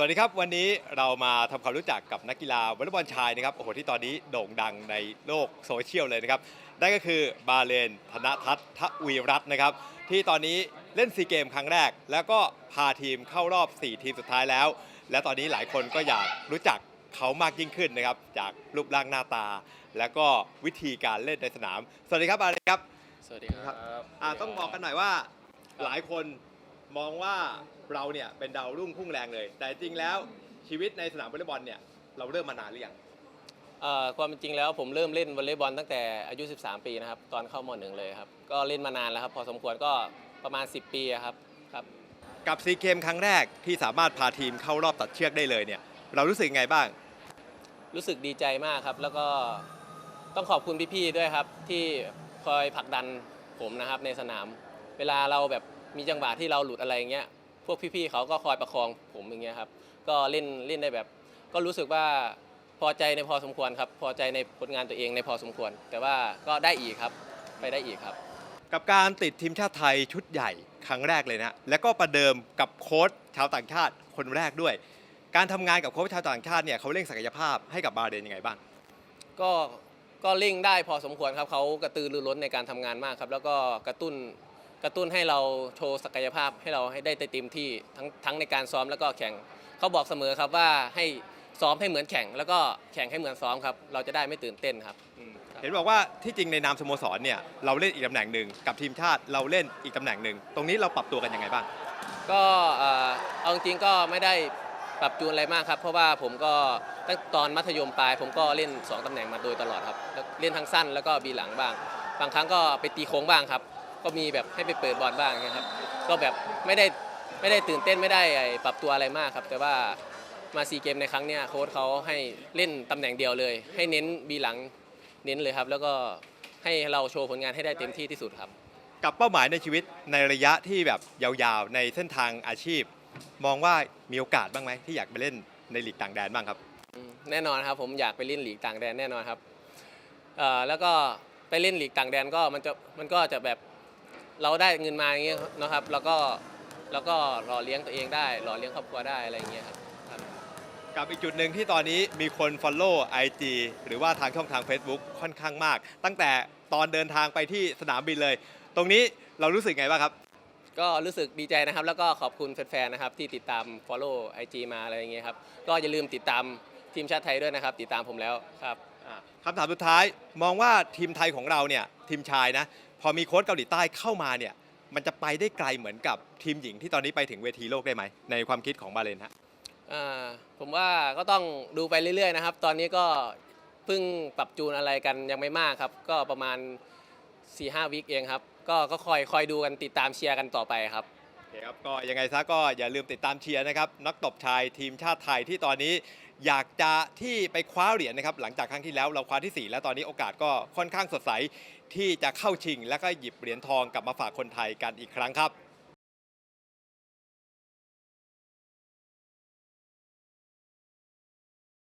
สวัสดีครับ วันนี้เรามาทำความรู้จักกับนักกีฬาวอลเลย์บอลชายนะครับโอ้โหที่ตอนนี้โด่งดังในโลกโซเชียลเลยนะครับนั่นก็คือบาเลนธนทัศน์ทวีรัตน์นะครับ ที่ตอนนี้เล่นซีเกมครั้งแรก แล้วก็พาทีมเข้ารอบ 4 ทีมสุดท้ายแล้ว และตอนนี้หลายคนก็อยากรู้จักเขามากยิ่งขึ้นนะครับ จากรูปร่างหน้าตา แล้วก็วิธีการเล่นในสนาม สวัสดีครับบาเลนครับ สวัสดีครับ อ่าต้องบอกกันหน่อยว่าหลายคน มองว่าเราเนี่ยเป็นดาวรุ่งพุ่งแรงเลย แต่จริงแล้วชีวิตในสนามวอลเลย์บอลเนี่ยเราเริ่มมานานหรือยังเอ่อความเป็นจริงแล้วผมเริ่มเล่นวอลเลย์บอลตั้งแต่อายุ 13 ปีนะครับ ตอนเข้ามหนึ่งเลยครับก็เล่นมานานแล้วครับพอสมควรก็ประมาณ 10 ปีอะครับครับ กับซีเกมครั้งแรกที่สามารถพาทีมเข้ารอบตัดเชือกได้เลยเนี่ยเรารู้สึกยังไงบ้าง รู้สึกดีใจมากครับ แล้วก็ต้องขอบคุณพี่ๆด้วยครับที่คอยผลักดันผมนะครับในสนาม เวลาเราแบบ มีจังหวะที่เราหลุดอะไรอย่างเงี้ยพวกพี่ๆเขาก็คอยประคองผมอย่างเงี้ยครับก็เล่นเล่นได้แบบ ก็รู้สึกว่าพอใจในพอสมควรครับพอใจในผลงานตัวเองในพอสมควร แต่ว่าก็ได้อีกครับไปได้อีกครับ กับการติดทีมชาติไทยชุดใหญ่ครั้งแรกเลยนะ แล้วก็ประเดิมกับโค้ชชาวต่างชาติคนแรกด้วย การทำงานกับโค้ชชาวต่างชาติเนี่ยเขาเร่งศักยภาพให้กับบาเรนยังไงบ้างก็ก็เร่งได้พอสมควรครับเขากระตือรือร้นในการทำงานมากครับ แล้วก็กระตุ้น กระตุ้นให้เราโชว์ศักยภาพให้เราให้ได้เต็มที่ทั้งทั้งในการซ้อมแล้วก็แข่งเขาบอกเสมอครับว่าให้ซ้อมให้เหมือนแข่ง แล้วก็แข่งให้เหมือนซ้อมครับ เราจะได้ไม่ตื่นเต้นครับ เห็นบอกว่าที่จริงในนามสโมสรเนี่ยเราเล่นอีกตำแหน่งหนึ่งกับทีมชาติเราเล่นอีกตำแหน่งหนึ่งตรงนี้เราปรับตัวกันยังไงบ้างก็เอ่อเอาจริงๆก็ไม่ได้ปรับจูนอะไรมากครับ เพราะว่าผมก็ตั้งตอนมัธยมปลาย ผมก็เล่น 2ตำแหน่งมาโดยตลอดครับแล้วเล่นทั้งสั้นแล้วก็บีหลังบ้าง บางครั้งก็ไปตีโค้งบ้างครับ ก็มีแบบให้ไปเปิดบอลบ้างนะครับ ก็แบบไม่ได้ไม่ได้ตื่นเต้นไม่ได้ไอ้ปรับตัวอะไรมากครับ แต่ว่ามาซีเกมในครั้งเนี้ยโค้ชเขาให้เล่นตำแหน่งเดียวเลย ให้เน้นบีหลังเน้นเลยครับ แล้วก็ให้เราโชว์ผลงานให้ได้เต็มที่ที่สุดครับ กับเป้าหมายในชีวิตในระยะที่แบบยาวๆ ในเส้นทางอาชีพ มองว่ามีโอกาสบ้างไหมที่อยากไปเล่นในลีกต่างแดนบ้างครับอืมแน่นอนครับผมอยากไปเล่นลีกต่างแดนแน่นอนครับเอ่อแล้วก็ไปเล่นลีกต่างแดนก็มันจะมันก็จะแบบ เราได้เงินมาอย่างเงี้ยนะครับ แล้วก็แล้วก็หล่อเลี้ยงตัวเองได้ หล่อเลี้ยงครอบครัวได้อะไรอย่างเงี้ยครับครับกับอีกจุดหนึ่งที่ตอนนี้มีคน Follow IG หรือว่าทางช่องทาง Facebook ค่อนข้างมาก ตั้งแต่ตอนเดินทางไปที่สนามบินเลย ตรงนี้เรารู้สึกไงบ้างครับ ก็รู้สึกดีใจนะครับ แล้วก็ขอบคุณแฟนๆนะครับที่ติดตาม follow IG มาอะไรอย่างเงี้ยครับ ก็อย่าลืมติดตามทีมชาติไทยด้วยนะครับ ติดตามผมแล้วครับอ่า คำถามสุดท้ายมองว่าทีมไทยของเราเนี่ยทีมชายนะ พอมีโค้ชเกาหลีใต้เข้ามาเนี่ยมันจะไปได้ไกลเหมือนกับทีมหญิงที่ตอนนี้ไปถึงเวทีโลกได้ไหม ในความคิดของบาเลนฮะอ่าผมว่าก็ต้องดูไปเรื่อยๆนะครับ ตอนนี้ก็เพิ่งปรับจูนอะไรกันยังไม่มากครับ ก็ประมาณ4-5วิคเองครับ ก็ก็คอยคอยดูกันติดตามเชียร์กันต่อไปครับโอเครับก็ยังไงซะก็อย่าลืมติดตามเชียร์นะครับนักตบชายทีมชาติไทยที่ตอนนี้อยากจะที่ไปคว้าเหรียญนะครับหลังจากครั้งที่แล้วเราคว้าที่ 4 แล้วตอนนี้โอกาสก็ค่อนข้างสดใสที่จะเข้าชิง และก็หยิบเหรียญทองกลับมาฝากคนไทยกันอีกครั้งครับ